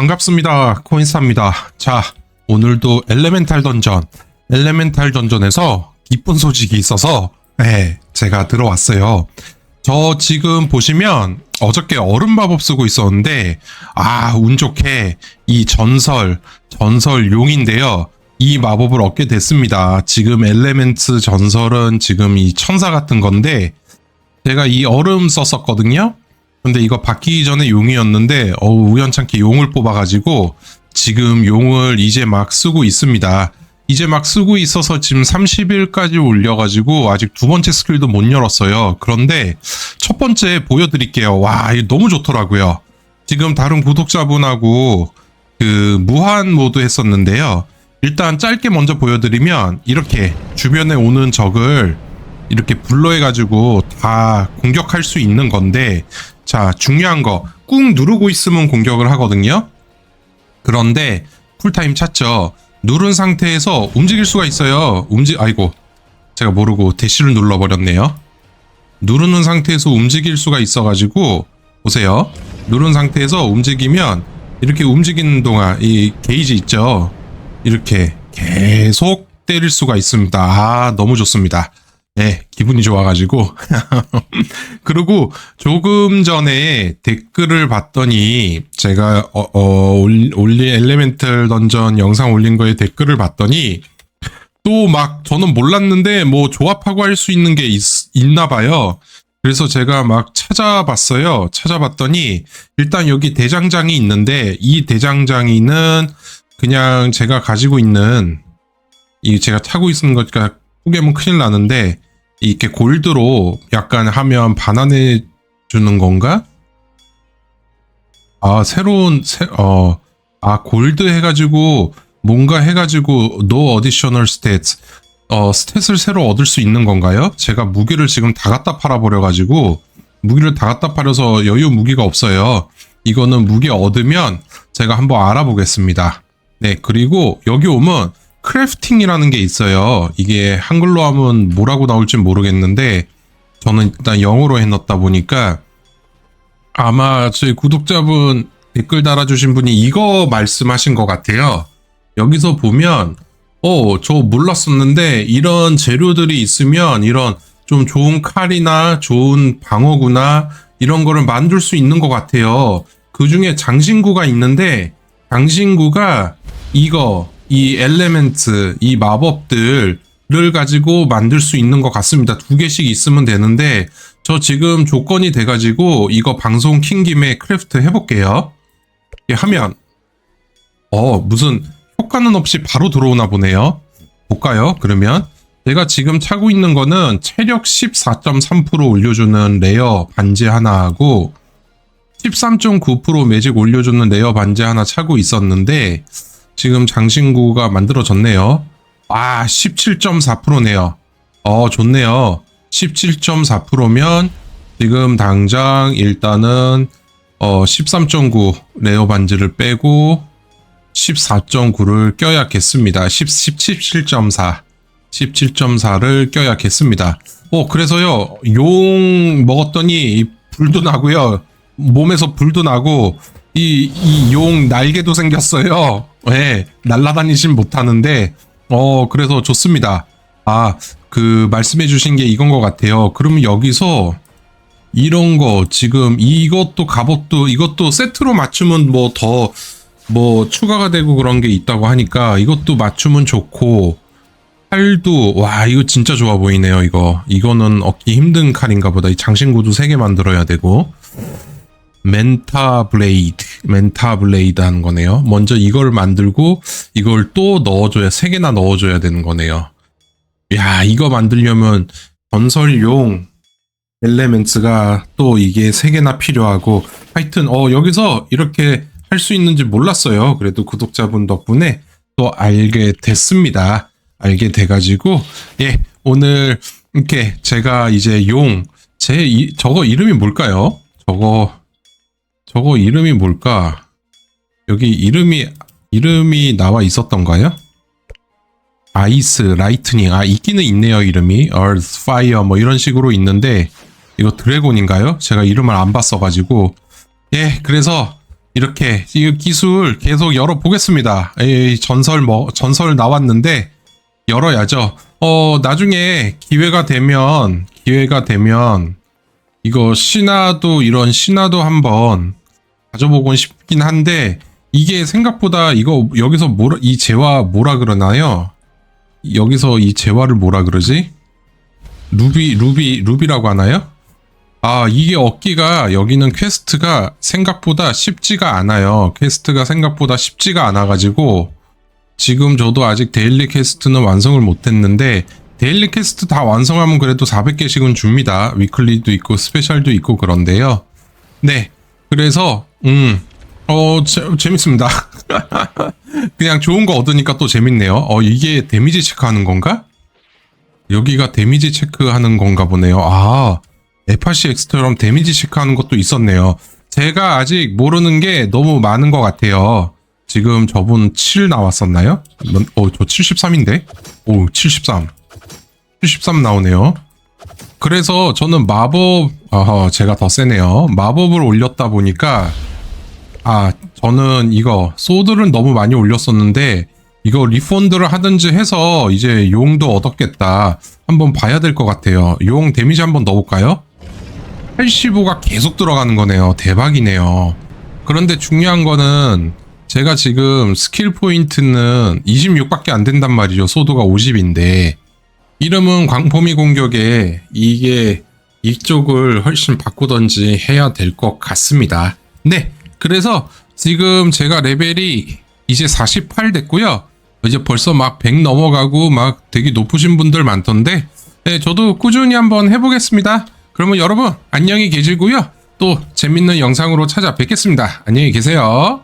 반갑습니다. 코인스입니다. 자, 오늘도 엘레멘탈 던전, 엘레멘탈 던전에서 기쁜 소식이 있어서, 네, 제가 들어왔어요. 저 지금 보시면 어저께 얼음 마법 쓰고 있었는데, 아, 운 좋게 이 전설, 전설 용인데요. 이 마법을 얻게 됐습니다. 지금 엘레멘트 전설은 지금 이 천사 같은 건데, 제가 이 얼음 썼었거든요. 근데 이거 바뀌기 전에 용이었는데 어 우연찮게 용을 뽑아가지고 지금 용을 이제 막 쓰고 있습니다. 이제 막 쓰고 있어서 지금 30일까지 올려가지고 아직 두 번째 스킬도 못 열었어요. 그런데 첫 번째 보여드릴게요. 와 이거 너무 좋더라고요. 지금 다른 구독자분하고 그 무한 모드 했었는데요. 일단 짧게 먼저 보여드리면 이렇게 주변에 오는 적을 이렇게 불러해가지고 다 공격할 수 있는 건데 자 중요한 거. 꾹 누르고 있으면 공격을 하거든요. 그런데 풀타임 찾죠. 누른 상태에서 움직일 수가 있어요. 움직 아이고. 제가 모르고 대시를 눌러 버렸네요. 누르는 상태에서 움직일 수가 있어 가지고 보세요. 누른 상태에서 움직이면 이렇게 움직이는 동안 이 게이지 있죠? 이렇게 계속 때릴 수가 있습니다. 아 너무 좋습니다 네, 기분이 좋아가지고. 그리고 조금 전에 댓글을 봤더니 제가 어, 어, 올- 올린 엘레멘탈 던전 영상 올린 거에 댓글을 봤더니 또 막 저는 몰랐는데 뭐 조합하고 할 수 있는 게 있, 있나 봐요. 그래서 제가 막 찾아봤어요. 찾아봤더니 일단 여기 대장장이 있는데 이 대장장이는 그냥 제가 가지고 있는 이 제가 차고 있는 거니까 포개면 큰일 나는데 이렇게 골드로 약간 하면 반환해 주는 건가? 아 새로운 새, 어, 아 골드 해가지고 뭔가 해가지고 no additional stats 어 스탯을 새로 얻을 수 있는 건가요? 제가 무기를 지금 다 갖다 팔아버려가지고 무기를 다 갖다 팔아서 여유 무기가 없어요. 이거는 무기 얻으면 제가 한번 알아보겠습니다. 네 그리고 여기 오면 크래프팅이라는 게 있어요. 이게 한글로 하면 뭐라고 나올지 모르겠는데 저는 일단 영어로 해놨다 보니까 아마 저희 구독자분 댓글 달아주신 분이 이거 말씀하신 것 같아요. 여기서 보면 어, 저 몰랐었는데 이런 재료들이 있으면 이런 좀 좋은 칼이나 좋은 방어구나 이런 거를 만들 수 있는 것 같아요. 그 중에 장신구가 있는데 장신구가 이거 이 엘레멘트 이 마법들을 가지고 만들 수 있는 것 같습니다. 두 개씩 있으면 되는데 저 지금 조건이 돼가지고 이거 방송 킨 김에 크래프트 해볼게요. 하면 어 무슨 효과는 없이 바로 들어오나 보네요. 볼까요? 그러면 제가 지금 차고 있는 거는 체력 14.3% 올려주는 레어 반지 하나 하고 13.9% 매직 올려주는 레어 반지 하나 차고 있었는데 지금 장신구가 만들어졌네요. 아 17.4%네요. 어 좋네요. 17.4%면 지금 당장 일단은 어 13.9 레어 반지를 빼고 14.9를 껴야겠습니다. 10, 17.4. 17.4를 껴야겠습니다. 어, 그래서요, 용 먹었더니 이 불도 나고요. 몸에서 불도 나고, 이, 이 용 날개도 생겼어요. 예, 날아다니진 못하는데, 어, 그래서 좋습니다. 아, 그, 말씀해주신 게 이건 것 같아요. 그러면 여기서, 이런 거, 지금, 이것도 갑옷도, 이것도 세트로 맞추면 뭐 더, 뭐 추가가 되고 그런 게 있다고 하니까 이것도 맞추면 좋고 칼도 와 이거 진짜 좋아 보이네요 이거 이거는 얻기 힘든 칼인가 보다 이 장신구도 3개 만들어야 되고 멘타 블레이드 멘타 블레이드 하는 거네요 먼저 이걸 만들고 이걸 또 넣어줘야 3개나 넣어줘야 되는 거네요 야 이거 만들려면 전설용 엘레멘츠가 또 이게 3개나 필요하고 하여튼 어 여기서 이렇게 할 수 있는지 몰랐어요. 그래도 구독자분 덕분에 또 알게 됐습니다. 알게 돼가지고 예 오늘 이렇게 제가 이제 용제 저거 이름이 뭘까요? 저거 저거 이름이 뭘까? 여기 이름이 이름이 나와 있었던가요? 아이스, 라이트닝 아 있기는 있네요 이름이 Earth, Fire 뭐 이런 식으로 있는데 이거 드래곤인가요? 제가 이름을 안 봤어가지고 예 그래서 이렇게 이 기술 계속 열어보겠습니다. 이 전설 뭐 전설 나왔는데 열어야죠. 어 나중에 기회가 되면 기회가 되면 이거 신화도 이런 신화도 한번 가져보곤 싶긴 한데 이게 생각보다 이거 여기서 뭐라 이 재화 뭐라 그러나요? 여기서 이 재화를 뭐라 그러지? 루비 루비 루비라고 하나요? 아 이게 얻기가 여기는 퀘스트가 생각보다 쉽지가 않아요. 퀘스트가 생각보다 쉽지가 않아가지고 지금 저도 아직 데일리 퀘스트는 완성을 못했는데 데일리 퀘스트 다 완성하면 그래도 400개씩은 줍니다. 위클리도 있고 스페셜도 있고 그런데요. 네, 그래서 음, 어 재, 재밌습니다. 그냥 좋은 거 얻으니까 또 재밌네요. 어 이게 데미지 체크하는 건가? 여기가 데미지 체크하는 건가 보네요. 아, FRC X처럼 데미지 체크하는 것도 있었네요. 제가 아직 모르는 게 너무 많은 것 같아요. 지금 저분 7 나왔었나요? 넌- 어, 저 73인데? 오, 73. 73 나오네요. 그래서 저는 마법, 어, 제가 더 세네요. 마법을 올렸다 보니까, 아, 저는 이거, 소드를 너무 많이 올렸었는데, 이거 리펀드를 하든지 해서 이제 용도 얻었겠다. 한번 봐야 될 것 같아요. 용 데미지 한번 넣어볼까요? 85가 계속 들어가는 거네요. 대박이네요. 그런데 중요한 거는 제가 지금 스킬 포인트는 26밖에 안 된단 말이죠. 소도가 50인데 이름은 광포미 공격에 이게 이쪽을 훨씬 바꾸던지 해야 될 것 같습니다. 네. 그래서 지금 제가 레벨이 이제 48 됐고요. 이제 벌써 막 100 넘어가고 막 되게 높으신 분들 많던데 네, 저도 꾸준히 한번 해보겠습니다. 그러면 여러분 안녕히 계시고요. 또 재밌는 영상으로 찾아뵙겠습니다. 안녕히 계세요.